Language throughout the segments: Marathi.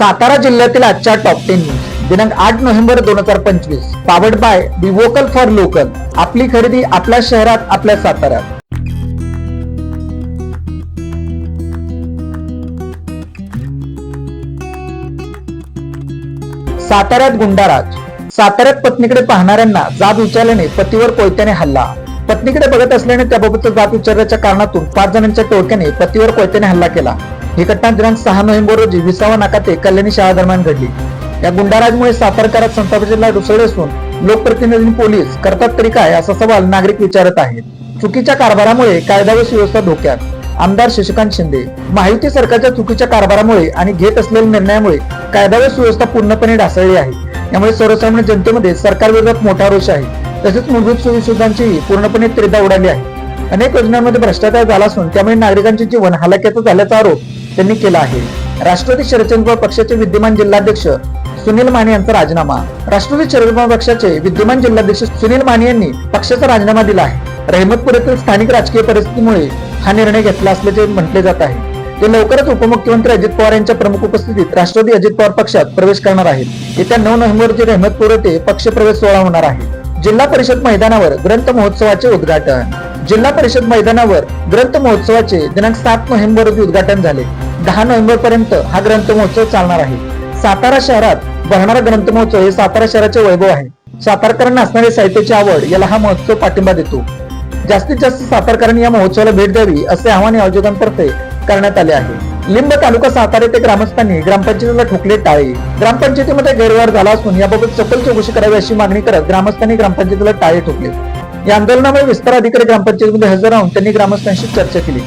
सातारा जिल्ह्यातील आजच्या टॉप टेन न्यूज दिनांक आठ नोव्हेंबर दोन हजार पंचवीस. Powered by the vocal for local आपली खरेदी आपल्या शहरात आपल्या साताऱ्यात. साताऱ्यात गुंडाराज. साताऱ्यात पत्नीकडे पाहणाऱ्यांना जाब विचारल्याने पतीवर कोयत्याने हल्ला. पत्नीकडे बघत असल्याने त्याबाबतचा जाब विचारल्याच्या कारणातून पाच जणांच्या टोळक्याने पतीवर कोयत्याने हल्ला केला. ही घटना दिनांक सहा नोव्हेंबर रोजी विसावा नाका ते कल्याणी शाळा दरम्यान घडली. या गुंडाराजमुळे सातारकरात संतापाची लाट उसळली असून लोकप्रतिनिधी पोलीस करतात तरी काय असा सवाल नागरिक विचारत आहेत. चुकीच्या कारभारामुळे कायदा व सुव्यवस्था धोक्यात. आमदार शशिकांत शिंदे माहिती सरकारच्या चुकीच्या कारभारामुळे आणि घेत असलेल्या निर्णयामुळे कायदा व सुव्यवस्था पूर्णपणे ढासळली आहे. यामुळे सर्वसामान्य जनतेमध्ये सरकार विरोधात मोठा रोष आहे. तसेच मूलभूत सुविधांचीही पूर्णपणे त्रिदा उडाली आहे. अनेक योजनांमध्ये भ्रष्टाचार झाला असून त्यामुळे नागरिकांचे जीवन हालाक्याचं झाल्याचा आरोप त्यांनी केला आहे. राष्ट्रवादी शरदचंद्र पक्षाचे विद्यमान जिल्हाध्यक्ष सुनील माने यांचा राजीनामा. राष्ट्रवादी शरद पक्षाचे विद्यमान जिल्हाध्यक्ष सुनील माने यांनी पक्षाचा राजीनामा दिला आहे. रहमतपूर येथील स्थानिक राजकीय परिस्थितीमुळे हा निर्णय घेतला असल्याचे म्हटले जात आहे. ते लवकरच उपमुख्यमंत्री अजित पवार यांच्या प्रमुख उपस्थितीत राष्ट्रवादी अजित पवार पक्षात प्रवेश करणार आहेत. येत्या नऊ नोव्हेंबर रोजी रहमतपूर येथे पक्ष प्रवेश सोहळा होणार आहे. जिल्हा परिषद मैदानावर ग्रंथ महोत्सवाचे उद्घाटन. जिल्हा परिषद मैदानावर ग्रंथ महोत्सवाचे दिनांक सात नोव्हेंबर रोजी उद्घाटन झाले. दहा नोव्हेंबर पर्यंत हा ग्रंथ महोत्सव चालणार आहे. सातारा शहरात भरणारा ग्रंथ महोत्सव हे सातारा शहराचे वैभव आहे. सातारकरांना असणारी साहित्याची आवड याला हा महोत्सव पाठिंबा देतो. जास्तीत जास्त सातारकरांनी या महोत्सवाला भेट द्यावी असे आवाहन आयोजकांतर्फे करण्यात आले आहे. लिंब तालुका सातारा येथे ग्रामस्थांनी ग्रामपंचायतीला ठोकले टाळे. ग्रामपंचायतीमध्ये गैरव्यवहार झाला असून याबाबत सखोल चौकशी करावी अशी मागणी करत ग्रामस्थांनी ग्रामपंचायतीला टाळे ठोकले. या आंदोलनामुळे विस्तार अधिकारी ग्रामपंचायतीमध्ये हजर राहून त्यांनी ग्रामस्थांशी चर्चा केली.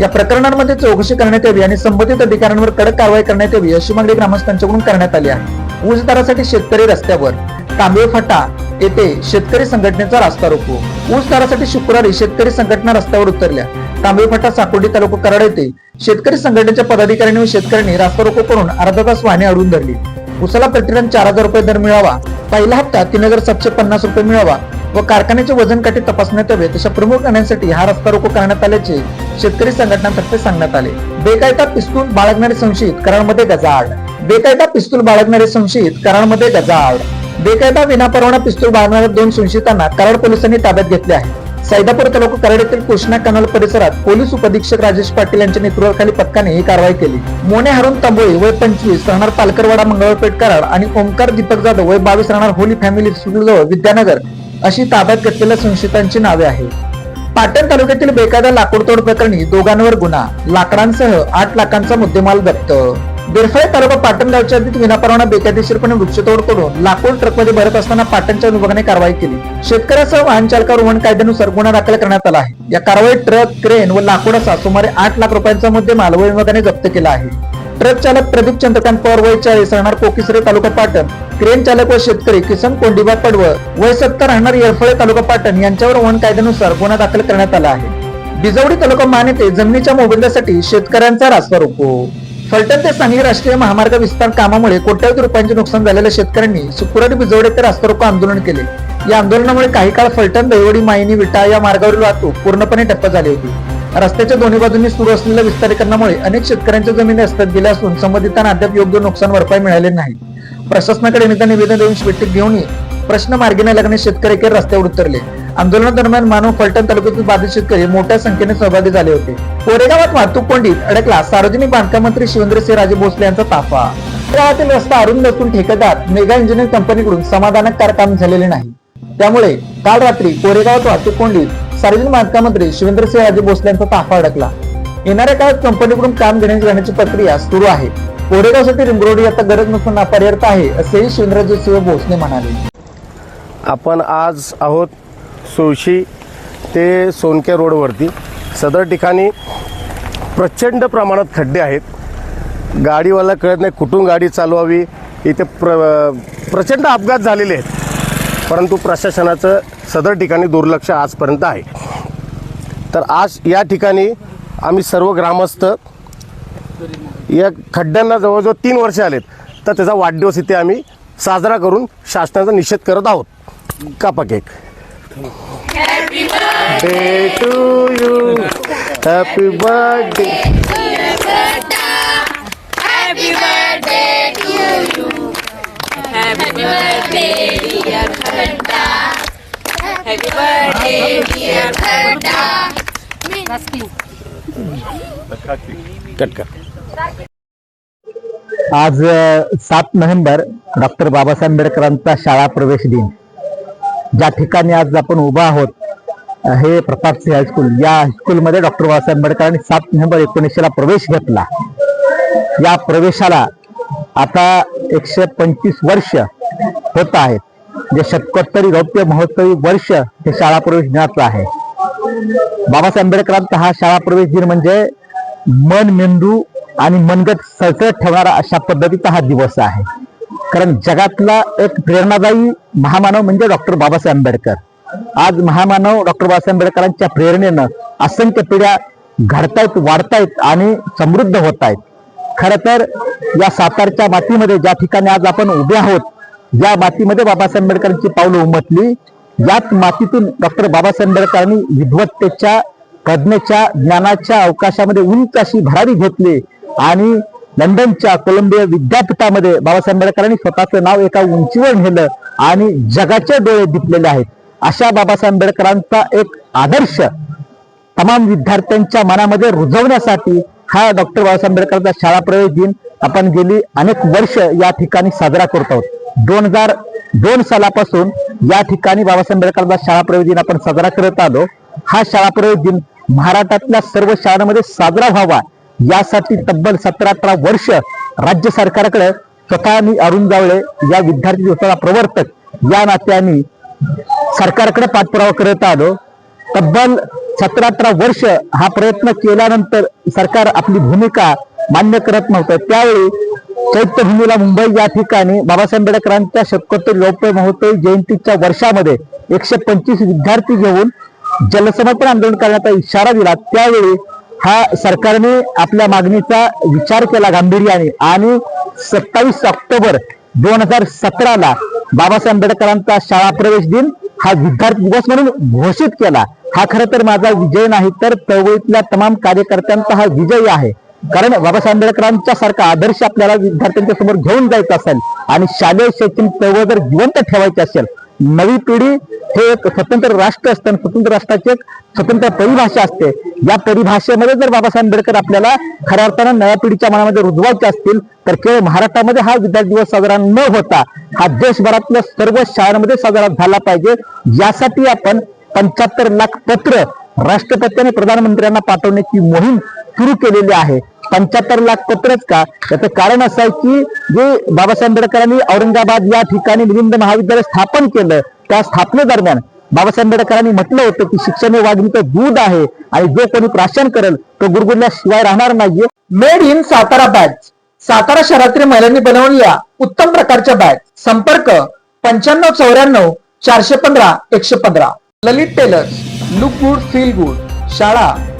या प्रकरणांमध्ये चौकशी करण्यात यावी आणि संबंधित अधिकाऱ्यांवर कडक कारवाई करण्यात यावी अशी मागणी ग्रामस्थांच्याकडून करण्यात आली आहे. ऊस दरासाठी शेतकरी रस्त्यावर तांबे फाटा येथे शेतकरी संघटनेचा रास्ता रोको ऊस दरासाठी शुक्रवारी शेतकरी संघटना रस्त्यावर उतरल्या. तांबे फाटा साकोडी तालुका कराड येथे शेतकरी संघटनेच्या पदाधिकाऱ्यांनी व शेतकऱ्यांनी रास्ता रोको करून अर्धा तास वाहने अडवून धरली. उसाला प्रतिटन चार हजार रुपये दर मिळावा. पहिला हप्ता तीन हजार सातशे पन्नास रुपये मिळावा. व कारखान्याचे वजन काटे तपासण्यात यावे तशा प्रमुख करण्यासाठी हा रस्ता रोको करण्यात आल्याचे शेतकरी संघटनांतर्फे सांगण्यात आले. बेकायदा पिस्तूल बाळगणारे संशयित कराडमध्ये गजाआड. बेकायदा पिस्तूल बाळगणारे संशयित कराडमध्ये गजाआड. बेकायदा विनापरवाना पिस्तूल बाळगणाऱ्या दोन संशयितांना कराड पोलिसांनी ताब्यात घेतले आहे. सैदापूर तालुका कराड येथील कृष्णा कनाल परिसरात पोलीस उपअधीक्षक राजेश पाटील यांच्या नेतृत्वाखाली पथकाने ही कारवाई केली. मोने हरून तांबोळी वय पंचवीस राहणार पालकरवाडा मंगळपेठ कराड आणि ओमकार दीपक जाधव वय बावीस राहणार होली फॅमिली जवळ विद्यानगर अशी ताब्यात घेतलेल्या संशयितांची नावे आहेत. पाटण तालुक्यातील बेकायदा लाकूडतोड प्रकरणी दोघांवर गुन्हा. लाकडांसह आठ लाखांचा मुद्देमाल जप्त. बिरफळे तालुका पाटण गावच्या हद्दीत विनापरवाना बेकायदेशीरपणे वृक्षतोड करून लाकूड ट्रकमध्ये भरत असताना पाटणच्या विभागाने कारवाई केली. शेतकऱ्यासह वाहन चालकावर वन कायद्यानुसार गुन्हा दाखल करण्यात आला आहे. या कारवाईत ट्रक क्रेन व लाकूड असा सुमारे आठ लाख रुपयांचा मुद्देमाल वन विभागाने जप्त केला आहे. ट्रक चालक प्रदीप चंद्रकांत पवार वय चाळीस राहणार कोकिसरे तालुका पाटण. क्रेन चालक व शेतकरी किसन कोंडीबा पडवळ वय सत्तर राहणार येरफळे तालुका पाटण. यांच्यावर वन कायद्यानुसार गुन्हा दाखल करण्यात आला आहे. बिजवडी तालुका मान येथे जमिनीच्या मोबदल्यासाठी शेतकऱ्यांचा रास्ता रोको फलटण ते सांगली राष्ट्रीय महामार्ग विस्तार कामामुळे कोट्यावधी रुपयांचे नुकसान झालेल्या शेतकऱ्यांनी शुक्रवारी बिजवडे ते रास्ता रोको आंदोलन केले. या आंदोलनामुळे काही काळ फलटण दहिवडी मायनी विटा या मार्गावरील वाहतूक पूर्णपणे ठप्प झाली होती. रस्त्याच्या दोन्ही बाजूंनी सुरू असलेल्या विस्तारीकरणामुळे अनेक शेतकऱ्यांच्या जमिनी असतात गेल्या असून संबंधितांना अद्याप योग्य नुकसान भरपाई मिळाले नाही. प्रशासनाकडे नेता निवेदन देऊन शिट्टी घेऊनही प्रश्न मार्गी न लागणे शेतकरी केर रस्त्यावर उतरले. आंदोलनादरम्यान मानव फलटण तालुक्यातील बाधित शेतकरी मोठ्या संख्येने सहभागी झाले होते. कोरेगावात वाहतूक कोंडीत अडकला सार्वजनिक बांधकाम मंत्री शिवेंद्रसिंह राजे भोसले यांचा ताफा. गावातील रस्ता अरुंद असून ठेकेदार मेगा इंजिनिअरिंग कंपनीकडून समाधानकारक काम झालेले नाही. त्यामुळे काल रात्री कोरेगावात वाहतूक कोंडीत सार्वजनिक बांधकाम मंत्री शिवेंद्रसिंह राजे भोसले यांचा ताफा अडकला. येणाऱ्या काळात कंपनीकडून काम घेण्याची जाण्याची प्रक्रिया सुरू आहे. कोरेगावसाठी रिंगरोडी आता गरज नसून अपरिहार्थ आहे असेही शिवेंद्रजी सिंह भोसले म्हणाले. आपण आज आहोत सोळशी ते सोनके रोडवरती सदर ठिकाणी प्रचंड प्रमाणात खड्डे आहेत. गाडीवाला कळत नाही कुठून गाडी चालवावी. इथे प्र प्रचंड अपघात झालेले आहेत. परंतु प्रशासनाचं सदर ठिकाणी दुर्लक्ष आजपर्यंत आहे. तर आज या ठिकाणी आम्ही सर्व ग्रामस्थ या खड्ड्यांना जवळजवळ तीन वर्षे आलेत. तर त्याचा वाढदिवस इथे आम्ही साजरा करून शासनाचा निषेध करत आहोत. कापा एक. Day to you happy birthday happy birthday Happy birthday to cut कर आज सात नोव्हेंबर डॉक्टर बाबासाहेब आंबेडकरांचा शाळा प्रवेश दिन. ज्या ठिकाणी आज आपण उभा आहोत हे प्रताप सिंह हायस्कूल या हायस्कूलमध्ये डॉक्टर बाबासाहेब आंबेडकरांनी सात नोव्हेंबर एकोणीसशेला प्रवेश घेतला. या प्रवेशाला आता एकशे पंचवीस वर्ष होत आहेत. जे शतकोत्तरी रौप्य महोत्सवी वर्ष हे शाळा प्रवेश दिनाचं आहे. बाबासाहेब आंबेडकरांचा हा शाळा प्रवेश दिन म्हणजे मन मेंदू आणि मनगत सळसळत ठेवणारा अशा पद्धतीचा हा दिवस आहे. कारण जगातला एक प्रेरणादायी महामानव म्हणजे डॉक्टर बाबासाहेब आंबेडकर. आज महामानव डॉक्टर बाबासाहेब आंबेडकरांच्या प्रेरणेनं असंख्य पिढ्या घडतायत वाढतायत आणि समृद्ध होत आहेत खर तर या सातारच्या मातीमध्ये ज्या ठिकाणी आज आपण उभे आहोत या मातीमध्ये बाबासाहेब आंबेडकरांची पावलं उमटली. याच मातीतून डॉक्टर बाबासाहेब आंबेडकरांनी विद्वत्तेच्या प्रज्ञेच्या ज्ञानाच्या अवकाशामध्ये उंच अशी भरारी घेतली आणि लंडनच्या कोलंबिया विद्यापीठामध्ये बाबासाहेब आंबेडकरांनी स्वतःचं नाव एका उंचीवर नेलं आणि जगाचे डोळे दिपलेले आहेत. अशा बाबासाहेब आंबेडकरांचा एक आदर्श तमाम विद्यार्थ्यांच्या मनामध्ये रुजवण्यासाठी हा डॉक्टर बाबासाहेब आंबेडकरांचा शाळा प्रवेश दिन आपण गेली अनेक वर्ष या ठिकाणी साजरा करत आहोत. दोन हजार दोन सालापासून या ठिकाणी बाबासाहेब आंबेडकरांचा शाळा प्रवेश दिन आपण साजरा करत आलो. हा शाळा प्रवेश दिन महाराष्ट्रातल्या सर्व शाळांमध्ये साजरा व्हावा यासाठी तब्बल सतरा अठरा वर्ष राज्य सरकारकडे स्वतः मी अरुण जावळे या विद्यार्थी दिवसाचा प्रवर्तक या नात्याने सरकारकडे पाठपुरावा करत आलो. तब्बल सतरा अठरा वर्ष हा प्रयत्न केल्यानंतर सरकार आपली भूमिका मान्य करत नव्हतं. त्यावेळी चैत्यभूमीला मुंबई या ठिकाणी बाबासाहेब आंबेडकरांच्या शतकोत्तर रौप्य महोत्सव जयंतीच्या वर्षामध्ये एकशे पंचवीस विद्यार्थी घेऊन जलसमर्पण आंदोलन करण्याचा इशारा दिला. त्यावेळी हा सरकारने आपल्या मागणीचा विचार केला गांभीर्याने आणि सत्तावीस ऑक्टोबर दोन हजार सतराला बाबासाहेब आंबेडकरांचा शाळा प्रवेश दिन हा विद्यार्थी दिवस म्हणून घोषित केला. हा खरं तर माझा विजय नाही तर चळवळीतल्या तमाम कार्यकर्त्यांचा हा विजय आहे. कारण बाबासाहेब आंबेडकरांच्या सारखा आदर्श आपल्याला विद्यार्थ्यांच्या समोर घेऊन जायचा असेल आणि शालेय शैक्षणिक चळवळ जर जिवंत ठेवायची असेल नवी पिढी हे एक स्वतंत्र राष्ट्र असतं आणि स्वतंत्र राष्ट्राची एक स्वतंत्र परिभाषा असते. या परिभाषेमध्ये जर बाबासाहेब आंबेडकर आपल्याला खऱ्या अर्थानं नव्या पिढीच्या मनामध्ये रुजवायचे असतील तर केवळ महाराष्ट्रामध्ये हा विद्यार्थी दिवस साजरा न होता हा देशभरातल्या सर्व शाळांमध्ये साजरा झाला पाहिजे. यासाठी आपण पंच्याहत्तर लाख पत्र राष्ट्रपती आणि प्रधानमंत्र्यांना पाठवण्याची मोहीम सुरू केलेली आहे. पंच्याहत्तर लाख पत्रच का? त्याचं कारण असं आहे की जे बाबासाहेब आंबेडकरांनी औरंगाबाद या ठिकाणी मिलिंद महाविद्यालय स्थापन केलं त्या स्थापनेदरम्यान बाबासाहेब आंबेडकरांनी म्हटलं होतं की शिक्षण हे वाघिणीचं दूध आहे आणि जो कोणी प्राशन करेल तो गुरगुरल्याशिवाय राहणार नाहीये. Made in Satara bag Satara शहरातील महिलांनी बनवलेल्या उत्तम प्रकारच्या बॅग संपर्क पंच्याण्णव चौऱ्याण्णव चारशे पंधरा एकशे पंधरा. Lalit tailors look good feel good शाळा